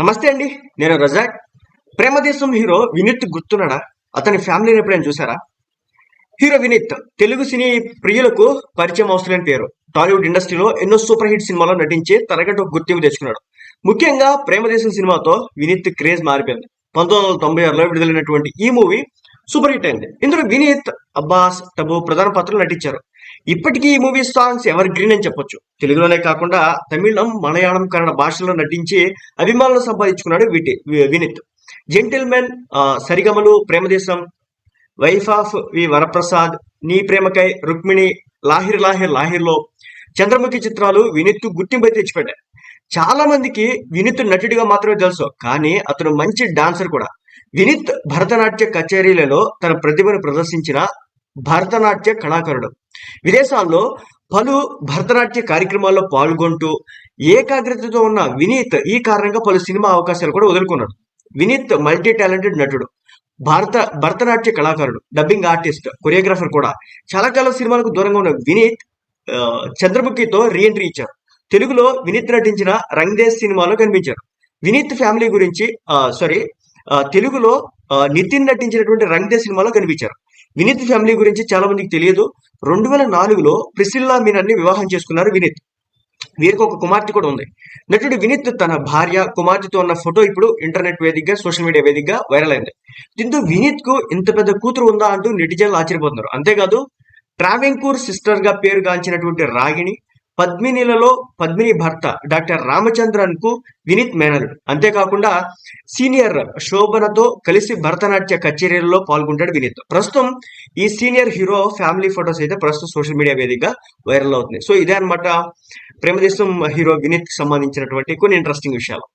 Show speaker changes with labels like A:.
A: నమస్తే అండి నేను రజాక్. ప్రేమదేశం హీరో వినీత్ గుర్తున్నాడా? అతని ఫ్యామిలీని ఎప్పుడైనా చూసారా హీరో వినీత్ తెలుగు సినీ ప్రియులకు పరిచయం అవసరం పేరు. టాలీవుడ్ ఇండస్ట్రీలో ఎన్నో సూపర్ హిట్ సినిమాల్లో నటించి తరగతి ఒక గుర్తింపు తెచ్చుకున్నాడు. ముఖ్యంగా ప్రేమదేశం సినిమాతో వినీత్ క్రేజ్ మారిపోయింది. పంతొమ్మిది వందల తొంభై ఆరులో విడుదలైనటువంటి ఈ మూవీ సూపర్ హిట్ అయింది. ఇందులో వినీత్ అబ్బాస్ టబు ప్రధాన పాత్రలు నటించారు. ఇప్పటికీ ఈ మూవీ సాంగ్స్ ఎవర్ గ్రీన్ అని చెప్పొచ్చు. తెలుగులోనే కాకుండా తమిళం మలయాళం కన్నడ భాషల్లో నటించి అభిమానులు సంపాదించుకున్నాడు వీటి Vineeth. Gentleman Sarigamalu Premadesam wife of V Varaprasad Nee Premakai Rukmini లాహిర్ లాహిర్ లాహిర్లో Chandramukhi చిత్రాలు వినీత్ గుర్తింపు అయితే తెచ్చిపెట్టాయి. చాలా మందికి వినీత్ నటుడిగా మాత్రమే తెలుసు కానీ అతను మంచి డాన్సర్ కూడా. వినీత్ భరతనాట్య కచేరీలలో తన ప్రతిభను ప్రదర్శించిన భరతనాట్య కళాకారుడు. విదేశాల్లో పలు భరతనాట్య కార్యక్రమాల్లో పాల్గొంటూ ఏకాగ్రతతో ఉన్న వినీత్ ఈ కారణంగా పలు సినిమా అవకాశాలు కూడా వదులుకున్నాడు. వినీత్ మల్టీ టాలెంటెడ్ నటుడు భారత భరతనాట్య కళాకారుడు డబ్బింగ్ ఆర్టిస్ట్ కొరియోగ్రాఫర్ కూడా. చాలా కాలం సినిమాలకు దూరంగా ఉన్న వినీత్ చంద్రముఖితో రీఎంట్రీ ఇచ్చారు. తెలుగులో వినీత్ నటించిన రంగ్దేశ్ సినిమాలో కనిపించారు. వినీత్ ఫ్యామిలీ గురించి సారీ తెలుగులో నితిన్ నటించినటువంటి రంగ్దేశ్ సినిమాలో కనిపించారు. వినీత్ ఫ్యామిలీ గురించి చాలా మందికి తెలియదు. రెండు వేల నాలుగులో ప్రిసిల్లా మీనన్ని వివాహం చేసుకున్నారు వినీత్. వీరికి ఒక కుమార్తె కూడా ఉంది. నటుడు వినీత్ తన భార్య కుమార్తెతో ఉన్న ఫోటో ఇప్పుడు ఇంటర్నెట్ వేదికగా సోషల్ మీడియా వేదికగా వైరల్ అయింది. దీంతో వినీత్కు ఇంత పెద్ద కూతురు ఉందా అంటూ నెటిజన్లు ఆశ్చర్యపోతున్నారు. అంతేకాదు ట్రావెంకూర్ సిస్టర్గా పేరుగాంచినటువంటి రాగిణి పద్మినిలలో పద్మిని భర్త డాక్టర్ రామచంద్రన్కు వినీత్ మేనల్. అంతేకాకుండా సీనియర్ శోభనతో కలిసి భరతనాట్య కచేరీలలో పాల్గొంటాడు వినీత్. ప్రస్తుతం ఈ సీనియర్ హీరో ఫ్యామిలీ ఫొటోస్ అయితే ప్రస్తుతం సోషల్ మీడియా వేదికగా వైరల్ అవుతుంది సో ఇదే అన్నమాట ప్రేమదేశం హీరో వినీత్కి సంబంధించినటువంటి కొన్ని ఇంట్రెస్టింగ్ విషయాలు.